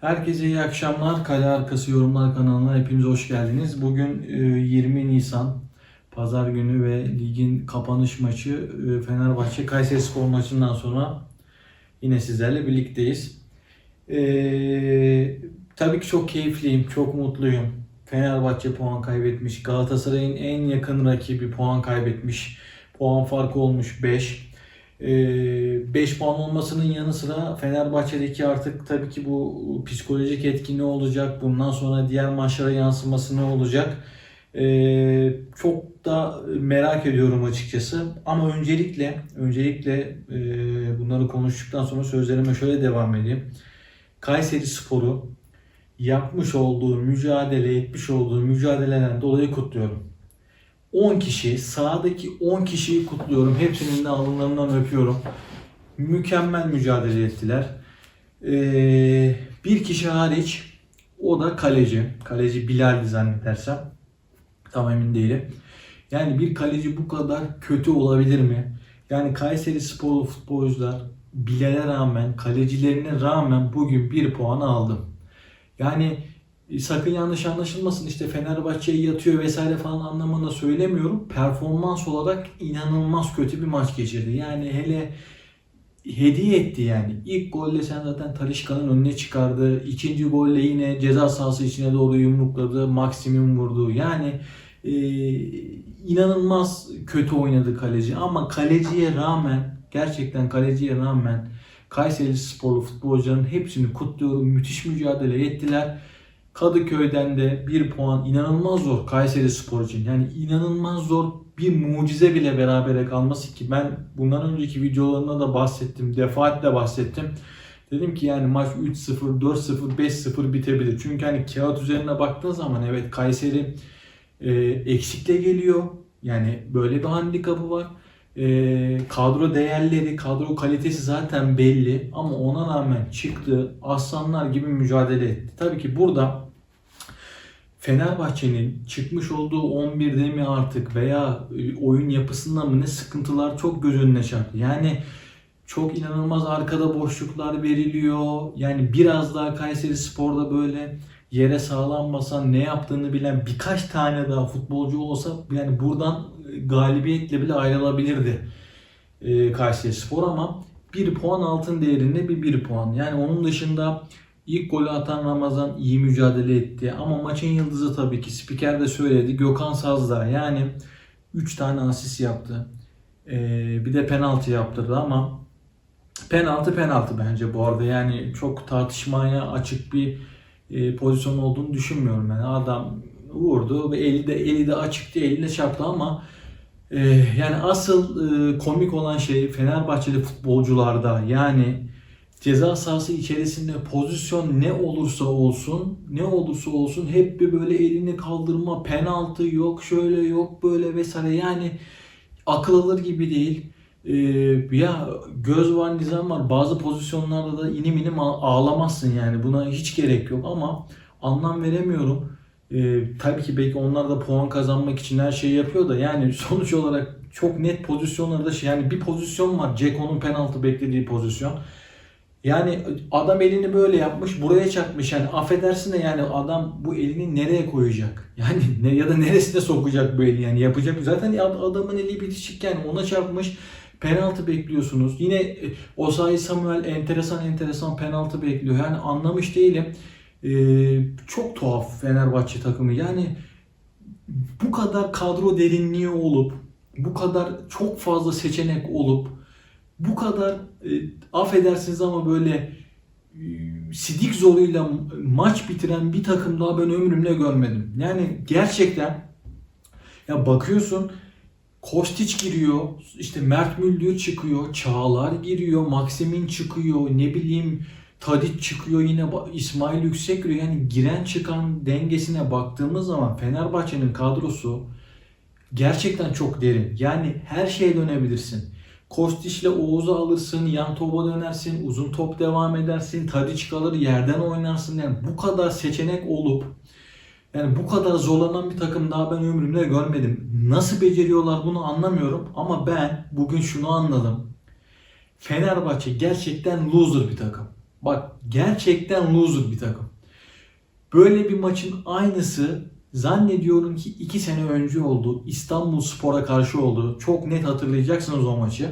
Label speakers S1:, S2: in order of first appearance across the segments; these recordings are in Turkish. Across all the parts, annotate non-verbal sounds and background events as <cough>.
S1: Herkese iyi akşamlar. Kale Arkası Yorumlar kanalına hepiniz hoş geldiniz. Bugün e, 20 Nisan Pazar günü ve ligin kapanış maçı e, Fenerbahçe Kayseri Spor maçından sonra yine sizlerle birlikteyiz. E, tabii ki çok keyifliyim, çok mutluyum. Fenerbahçe puan kaybetmiş. Galatasaray'ın en yakın rakibi puan kaybetmiş. Puan farkı olmuş 5. 5 puan olmasının yanı sıra Fenerbahçe'deki artık tabii ki bu psikolojik etki ne olacak? Bundan sonra diğer maçlara yansıması ne olacak? Ee, çok da merak ediyorum açıkçası. Ama öncelikle öncelikle e, bunları konuştuktan sonra sözlerime şöyle devam edeyim. Kayseri Sporu yapmış olduğu mücadele, etmiş olduğu mücadeleden dolayı kutluyorum. 10 kişi, sahadaki 10 kişiyi kutluyorum. Hepsinin de alınlarından öpüyorum. Mükemmel mücadele ettiler. Ee, bir kişi hariç o da kaleci. Kaleci Bilal'di zannedersem. Tam emin değilim. Yani bir kaleci bu kadar kötü olabilir mi? Yani Kayseri sporlu futbolcular Bilal'e rağmen, kalecilerine rağmen bugün bir puan aldım. Yani sakın yanlış anlaşılmasın işte Fenerbahçe'ye yatıyor vesaire falan anlamında söylemiyorum. Performans olarak inanılmaz kötü bir maç geçirdi. Yani hele hediye etti yani. İlk golle sen zaten Talişka'nın önüne çıkardı. İkinci golle yine ceza sahası içine doğru yumrukladı. Maksimum vurdu. Yani e, inanılmaz kötü oynadı kaleci. Ama kaleciye rağmen gerçekten kaleciye rağmen Kayseri sporlu futbolcuların hepsini kutluyorum. Müthiş mücadele ettiler. Kadıköy'den de bir puan inanılmaz zor Kayseri Spor için. Yani inanılmaz zor bir mucize bile berabere kalması ki ben bundan önceki videolarında da bahsettim. Defaatle bahsettim. Dedim ki yani maç 3-0, 4-0, 5-0 bitebilir. Çünkü hani kağıt üzerine baktığın zaman evet Kayseri e, eksikle geliyor. Yani böyle bir handikapı var. E, kadro değerleri, kadro kalitesi zaten belli. Ama ona rağmen çıktı. Aslanlar gibi mücadele etti. Tabii ki burada Fenerbahçe'nin çıkmış olduğu 11'de mi artık veya e, oyun yapısında mı ne sıkıntılar çok göz önüne çarptı. Yani çok inanılmaz arkada boşluklar veriliyor. Yani biraz daha Kayseri Spor'da böyle yere sağlam basan ne yaptığını bilen birkaç tane daha futbolcu olsa yani buradan e, galibiyetle bile ayrılabilirdi e, Kayseri Spor ama bir puan altın değerinde bir bir puan. Yani onun dışında İlk golü atan Ramazan iyi mücadele etti. Ama maçın yıldızı tabii ki spiker de söyledi. Gökhan Sazdağ yani 3 tane asist yaptı. Ee, bir de penaltı yaptırdı ama penaltı penaltı bence bu arada. Yani çok tartışmaya açık bir e, pozisyon olduğunu düşünmüyorum. Yani adam vurdu ve eli de eli de açıktı, eline çarptı ama e, yani asıl e, komik olan şey Fenerbahçeli futbolcularda yani ceza sahası içerisinde pozisyon ne olursa olsun, ne olursa olsun hep bir böyle elini kaldırma, penaltı yok, şöyle yok, böyle vesaire. Yani akıl alır gibi değil. Ee, ya göz var, nizam var. Bazı pozisyonlarda da inim inim ağlamazsın yani. Buna hiç gerek yok ama anlam veremiyorum. Ee, tabii ki belki onlar da puan kazanmak için her şeyi yapıyor da yani <laughs> sonuç olarak çok net pozisyonlarda şey yani bir pozisyon var. Ceko'nun penaltı beklediği pozisyon. Yani adam elini böyle yapmış, buraya çarpmış. Yani affedersin de yani adam bu elini nereye koyacak? <laughs> Yani ne, ya da neresine sokacak bu eli yani yapacak. Zaten adamın eli bitişikken ona çarpmış. Penaltı bekliyorsunuz. Yine e, Osayi Samuel enteresan enteresan penaltı bekliyor. Yani anlamış değilim. Ee, çok tuhaf Fenerbahçe takımı. Yani bu kadar kadro derinliği olup, bu kadar çok fazla seçenek olup bu kadar e, affedersiniz ama böyle e, sidik zoruyla maç bitiren bir takım daha ben ömrümde görmedim. Yani gerçekten ya bakıyorsun Kostiç giriyor, işte Mert Müldür çıkıyor, Çağlar giriyor, Maksimin çıkıyor, ne bileyim Tadic çıkıyor yine İsmail Yüksek giriyor. Yani giren çıkan dengesine baktığımız zaman Fenerbahçe'nin kadrosu gerçekten çok derin. Yani her şeye dönebilirsin. Kostiş'le Oğuz'u alırsın, yan topa dönersin, uzun top devam edersin, Tadiç kalır, yerden oynarsın. Yani bu kadar seçenek olup yani bu kadar zorlanan bir takım daha ben ömrümde görmedim. Nasıl beceriyorlar bunu anlamıyorum ama ben bugün şunu anladım. Fenerbahçe gerçekten loser bir takım. Bak gerçekten loser bir takım. Böyle bir maçın aynısı zannediyorum ki 2 sene önce oldu. İstanbul Spor'a karşı oldu. Çok net hatırlayacaksınız o maçı.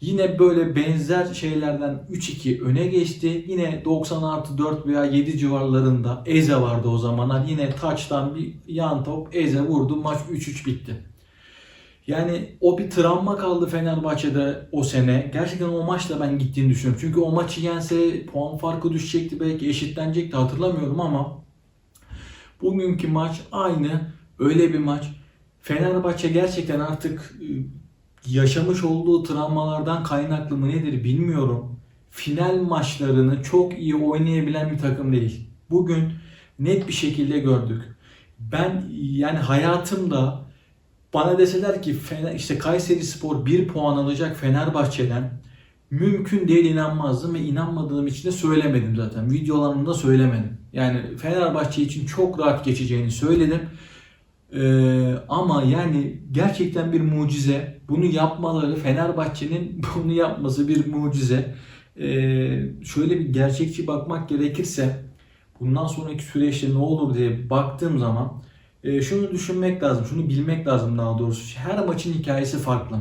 S1: Yine böyle benzer şeylerden 3-2 öne geçti. Yine 90 artı 4 veya 7 civarlarında Eze vardı o zamanlar. Yine taçtan bir yan top Eze vurdu. Maç 3-3 bitti. Yani o bir travma kaldı Fenerbahçe'de o sene. Gerçekten o maçla ben gittiğini düşünüyorum. Çünkü o maçı yense puan farkı düşecekti belki eşitlenecekti hatırlamıyorum ama bugünkü maç aynı öyle bir maç. Fenerbahçe gerçekten artık e, yaşamış olduğu travmalardan kaynaklı mı nedir bilmiyorum. Final maçlarını çok iyi oynayabilen bir takım değil. Bugün net bir şekilde gördük. Ben yani hayatımda bana deseler ki Fener, işte Kayseri Spor 1 puan alacak Fenerbahçe'den mümkün değil inanmazdım ve inanmadığım için de söylemedim zaten. Videolarımda söylemedim. Yani Fenerbahçe için çok rahat geçeceğini söyledim. Ee, ama yani gerçekten bir mucize. Bunu yapmaları Fenerbahçe'nin <laughs> bunu yapması bir mucize. Ee, şöyle bir gerçekçi bakmak gerekirse bundan sonraki süreçte ne olur diye baktığım zaman e, şunu düşünmek lazım, şunu bilmek lazım daha doğrusu. Her maçın hikayesi farklı.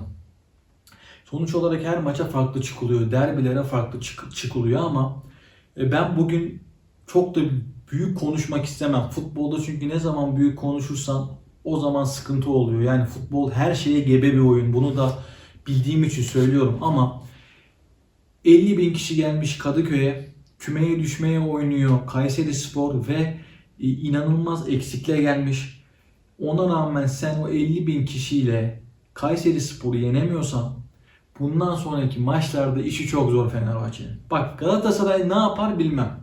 S1: Sonuç olarak her maça farklı çıkılıyor, derbilere farklı çık- çıkılıyor ama e, ben bugün çok da büyük konuşmak istemem. Futbolda çünkü ne zaman büyük konuşursan o zaman sıkıntı oluyor. Yani futbol her şeye gebe bir oyun. Bunu da bildiğim için söylüyorum ama 50 bin kişi gelmiş Kadıköy'e kümeye düşmeye oynuyor Kayseri Spor ve e, inanılmaz eksikle gelmiş. Ona rağmen sen o 50 bin kişiyle Kayseri Spor'u yenemiyorsan bundan sonraki maçlarda işi çok zor Fenerbahçe'nin. Bak Galatasaray ne yapar bilmem.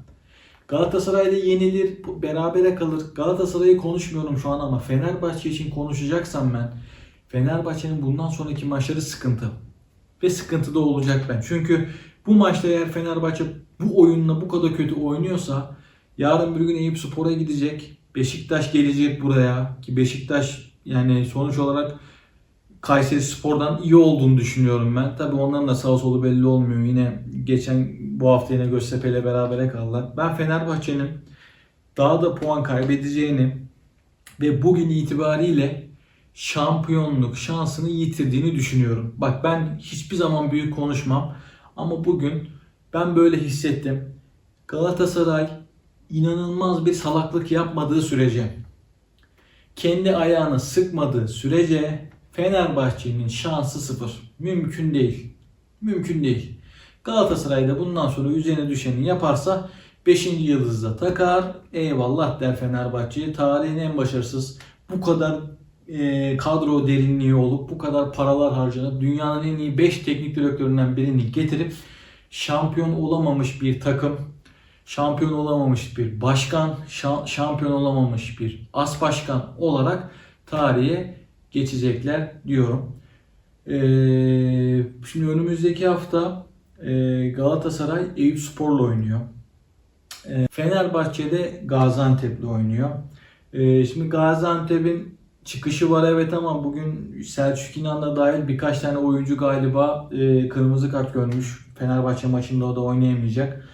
S1: Galatasaray'da yenilir, berabere kalır. Galatasaray'ı konuşmuyorum şu an ama Fenerbahçe için konuşacaksam ben Fenerbahçe'nin bundan sonraki maçları sıkıntı. Ve sıkıntı da olacak ben. Çünkü bu maçta eğer Fenerbahçe bu oyunla bu kadar kötü oynuyorsa yarın bir gün Eyüp Spor'a gidecek. Beşiktaş gelecek buraya ki Beşiktaş yani sonuç olarak Kayseri Spor'dan iyi olduğunu düşünüyorum ben. Tabii onların da sağ solu belli olmuyor. Yine geçen bu hafta yine Göztepe ile berabere kaldılar. Ben Fenerbahçe'nin daha da puan kaybedeceğini ve bugün itibariyle şampiyonluk şansını yitirdiğini düşünüyorum. Bak ben hiçbir zaman büyük konuşmam ama bugün ben böyle hissettim. Galatasaray inanılmaz bir salaklık yapmadığı sürece kendi ayağını sıkmadığı sürece Fenerbahçe'nin şansı sıfır. Mümkün değil. Mümkün değil. Galatasaray da bundan sonra üzerine düşeni yaparsa 5. yıldızda takar. Eyvallah der Fenerbahçe'ye. Tarihin en başarısız bu kadar e, kadro derinliği olup bu kadar paralar harcanıp dünyanın en iyi 5 teknik direktöründen birini getirip şampiyon olamamış bir takım, şampiyon olamamış bir başkan, şa- şampiyon olamamış bir as başkan olarak tarihe geçecekler diyorum. Ee, şimdi önümüzdeki hafta e, Galatasaray Eyüp Spor'la oynuyor. E, Fenerbahçe'de Gaziantep'le oynuyor. E, şimdi Gaziantep'in çıkışı var evet ama bugün Selçuk İnan'la dahil birkaç tane oyuncu galiba e, kırmızı kart görmüş. Fenerbahçe maçında o da oynayamayacak.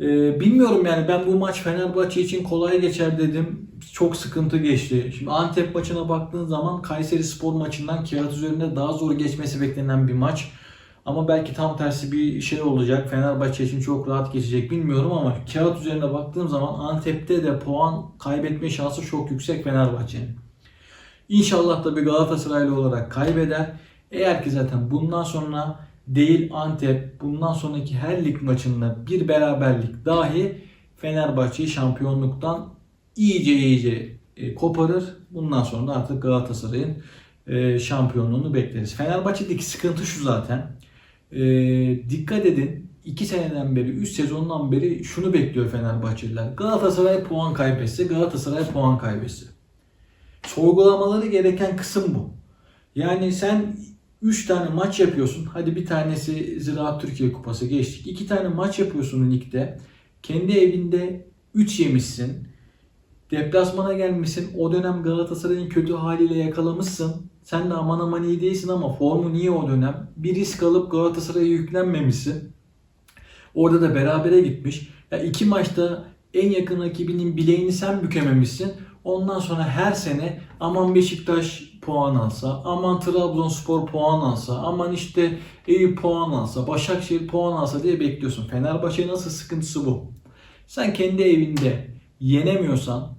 S1: E, bilmiyorum yani ben bu maç Fenerbahçe için kolay geçer dedim. Çok sıkıntı geçti. Şimdi Antep maçına baktığın zaman Kayseri Spor maçından kağıt üzerinde daha zor geçmesi beklenen bir maç. Ama belki tam tersi bir şey olacak. Fenerbahçe için çok rahat geçecek bilmiyorum ama kağıt üzerine baktığım zaman Antep'te de puan kaybetme şansı çok yüksek Fenerbahçe'nin. İnşallah da bir Galatasaraylı olarak kaybeder. Eğer ki zaten bundan sonra değil Antep bundan sonraki her lig maçında bir beraberlik dahi Fenerbahçe'yi şampiyonluktan iyice iyice e, koparır. Bundan sonra da artık Galatasaray'ın e, şampiyonluğunu bekleriz. Fenerbahçe'deki sıkıntı şu zaten. E, dikkat edin 2 seneden beri, 3 sezondan beri şunu bekliyor Fenerbahçeliler. Galatasaray puan kaybetse, Galatasaray puan kaybetse. Sorgulamaları gereken kısım bu. Yani sen 3 tane maç yapıyorsun. Hadi bir tanesi Ziraat Türkiye Kupası geçtik. 2 tane maç yapıyorsun ligde. Kendi evinde 3 yemişsin. Deplasmana gelmişsin. O dönem Galatasaray'ın kötü haliyle yakalamışsın. Sen de aman aman iyi değilsin ama formu niye o dönem? Bir risk alıp Galatasaray'a yüklenmemişsin. Orada da berabere gitmiş. Ya iki maçta en yakın rakibinin bileğini sen bükememişsin. Ondan sonra her sene aman Beşiktaş puan alsa, aman Trabzonspor puan alsa, aman işte Eyüp puan alsa, Başakşehir puan alsa diye bekliyorsun. Fenerbahçe'nin nasıl sıkıntısı bu. Sen kendi evinde yenemiyorsan,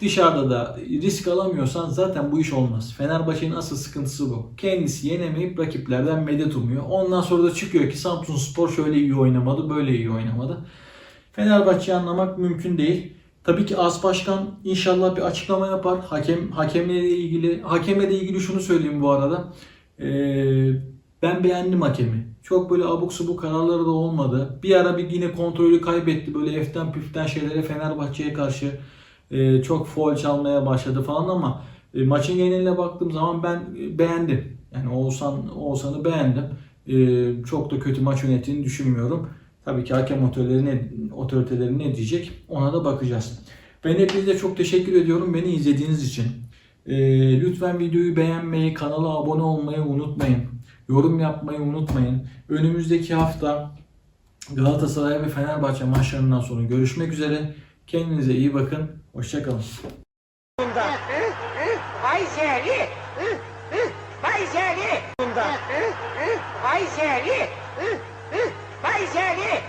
S1: dışarıda da risk alamıyorsan zaten bu iş olmaz. Fenerbahçe'nin asıl sıkıntısı bu. Kendisi yenemeyip rakiplerden medet umuyor. Ondan sonra da çıkıyor ki Samsun Spor şöyle iyi oynamadı, böyle iyi oynamadı. Fenerbahçe'yi anlamak mümkün değil. Tabii ki As Başkan inşallah bir açıklama yapar. Hakem hakemle ilgili hakemle de ilgili şunu söyleyeyim bu arada. Ee, ben beğendim hakemi. Çok böyle abuk subuk kararları da olmadı. Bir ara bir yine kontrolü kaybetti. Böyle eften püften şeylere Fenerbahçe'ye karşı e, çok foul çalmaya başladı falan ama e, maçın geneline baktığım zaman ben e, beğendim. Yani Oğuzhan Oğuzhan'ı beğendim. E, çok da kötü maç yönettiğini düşünmüyorum. Tabii ki hakem otoriteleri ne, otoriteleri ne diyecek ona da bakacağız. Ben hepinize çok teşekkür ediyorum beni izlediğiniz için. E, lütfen videoyu beğenmeyi, kanala abone olmayı unutmayın. Yorum yapmayı unutmayın. Önümüzdeki hafta Galatasaray ve Fenerbahçe maçlarından sonra görüşmek üzere. Kendinize iyi bakın. Hoşçakalın.
S2: Vay seni. Bunda. 白血病